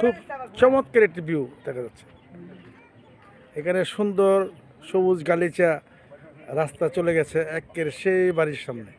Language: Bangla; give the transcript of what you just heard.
খুব চমৎকার একটি ভিউ দেখা যাচ্ছে। এখানে সুন্দর সবুজ গালিচা রাস্তা চলে গেছে, একের সেই বাড়ির সামনে।